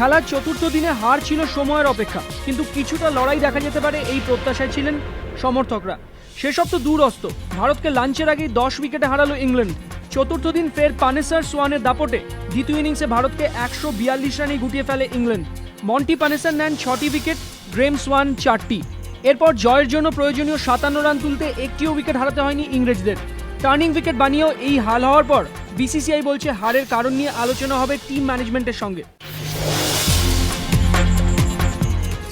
খেলার চতুর্থ দিনে হার ছিল সময়ের অপেক্ষা। কিন্তু কিছুটা লড়াই দেখা যেতে পারে এই প্রত্যাশায় ছিলেন সমর্থকরা। সেসব তো দূরস্ত। ভারতকে লাঞ্চের আগেই দশ উইকেটে হারালো ইংল্যান্ড। চতুর্থ দিন ফের পানেসার সোয়ানের দাপটে দ্বিতীয় ইনিংসে ভারতকে একশো বিয়াল্লিশ রানে গুটিয়ে ফেলে ইংল্যান্ড। মন্টি পানেসার নেন ছটি উইকেট, গ্রেম সোয়ান চারটি। এরপর জয়ের জন্য প্রয়োজনীয় সাতান্ন রান তুলতে একটিও উইকেট হারাতে হয়নি ইংরেজদের। টার্নিং উইকেট বানিয়েও এই হাল হওয়ার পর বিসিসিআই বলছে হারের কারণ নিয়ে আলোচনা হবে টিম ম্যানেজমেন্টের সঙ্গে।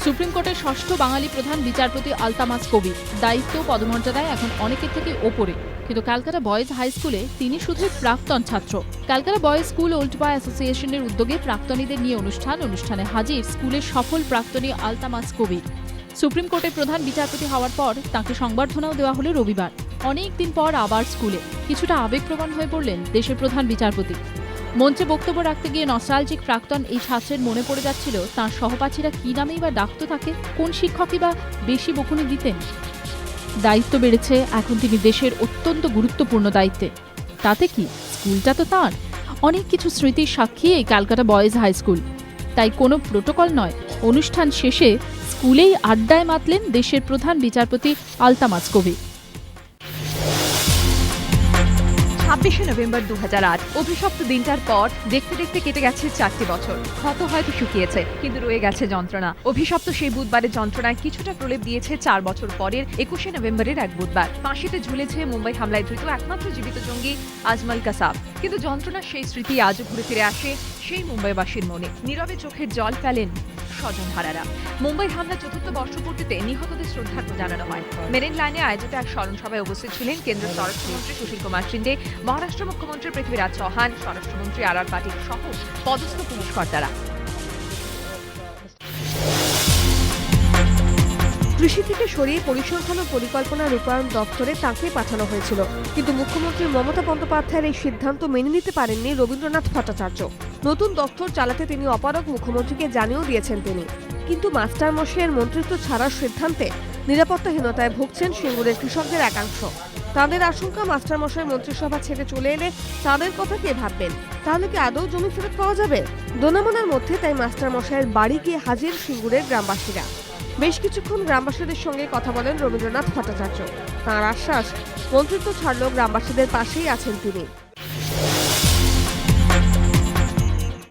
সুপ্রিম কোর্টের ষষ্ঠ বাঙালি প্রধান বিচারপতি আলতামাস কবি দায়িত্ব, পদমর্যাদায় এখন অনেকের থেকে ওপরে। কিন্তু ক্যালকাটা বয়েজ হাই স্কুলে তিনি শুধু প্রাক্তন ছাত্র। Calcutta boys school old boy অ্যাসোসিয়েশনের উদ্যোগে প্রাক্তনীদের নিয়ে অনুষ্ঠান। অনুষ্ঠানে হাজির স্কুলের সফল প্রাক্তনী আলতামাস কবির। সুপ্রিম কোর্টের প্রধান বিচারপতি হওয়ার পর তাকে সংবর্ধনাও দেওয়া হলো রবিবার। অনেক দিন পর আবার স্কুলে। কিছুটা আবেগপ্রবণ হয়ে পড়লেন দেশের প্রধান বিচারপতি। মঞ্চে বক্তব্য রাখতে গিয়ে নস্টালজিক প্রাক্তন এই ছাত্রের মনে পড়ে যাচ্ছিল, তার সহপাঠীরা কি নামেই বা ডাকতো তাকে কোন শিক্ষকই বা বেশি বকুনি দিতেন? দায়িত্ব বেড়েছে এখন তিনি দেশের অত্যন্ত গুরুত্বপূর্ণ দায়িত্বে। তাতে কি? স্কুলটা তো তাঁর। অনেক কিছু স্মৃতির সাক্ষী এই ক্যালকাটা বয়েজ হাই স্কুল। তাই কোনো প্রোটোকল নয়। অনুষ্ঠান শেষে স্কুলেই আড্ডায় মাতলেন দেশের প্রধান বিচারপতি আলতামাজ কবি ছাব্বিশে নভেম্বর দু হাজার আট। অভিশপ্ত দিনটার পর দেখতে দেখতে কেটে গেছে চারটি বছর। ক্ষত হয়তো শুকিয়েছে, কিন্তু রয়ে গেছে যন্ত্রণা। অভিশপ্ত সেই বুধবারের যন্ত্রণায় কিছুটা প্রলেপ দিয়েছে চার বছর পরের একুশে নভেম্বরের এক বুধবার। ফাঁসিতে ঝুলেছে মুম্বাই হামলায় ধৃত একমাত্র জীবিত জঙ্গি আজমল কাসাব। কিন্তু যন্ত্রণার সেই স্মৃতি আজও ঘুরে ফিরে আসে সেই মুম্বাইবাসীর মনে। নীরবে চোখের জল ফেলেন স্বজন হারারা মুম্বাই হামলা চতুর্থ বর্ষপূর্তিতে নিহতদের শ্রদ্ধার্ঘ্য জানানো হয়। মেরিন লাইনে আয়োজিত এক স্মরণ সভায় উপস্থিত ছিলেন কেন্দ্রীয় স্বরাষ্ট্রমন্ত্রী সুশীল কুমার সিন্ডে মহারাষ্ট্র মুখ্যমন্ত্রী পৃথ্বীরাজ চৌহান, স্বরাষ্ট্রমন্ত্রী আর আর পাটিল সহ পদস্থ পুলিশ কর্তারা। কৃষি থেকে সরিয়ে পরিসংখ্যান ও পরিকল্পনা রূপায়ণ দপ্তরে তাকে পাঠানো হয়েছিল। কিন্তু মুখ্যমন্ত্রী মমতা বন্দ্যোপাধ্যায়ের এই সিদ্ধান্ত মেনে নিতে পারেননি রবীন্দ্রনাথ ভট্টাচার্য। নতুন দপ্তর চালাতে তিনি অপারগ মুখ্যমন্ত্রীকে জানিয়েও দিয়েছেন তিনি। কিন্তু মাস্টার মশাইয়ের মন্ত্রিত্ব ছাড়ার সিদ্ধান্তে নিরাপত্তাহীনতায় ভুগছেন সিঙ্গুরের কৃষকদের একাংশ। তাদের আশঙ্কা মাস্টারমশাই মন্ত্রিসভা ছেড়ে চলে এলে তাদের কথা কে ভাববেন? তাহলে কি আদৌ জমি ফেরত পাওয়া যাবে? দোনামোনার মধ্যে তাই মাস্টারমশাইয়ের বাড়ি গিয়ে হাজির সিঙ্গুরের গ্রামবাসীরা। বেশ কিছুক্ষণ গ্রামবাসীদের সঙ্গে কথা বলেন রবীন্দ্রনাথ ভট্টাচার্য। তাঁর আশ্বাস, মন্ত্রিত্ব ছাড়লেও গ্রামবাসীদের পাশেই আছেন তিনি।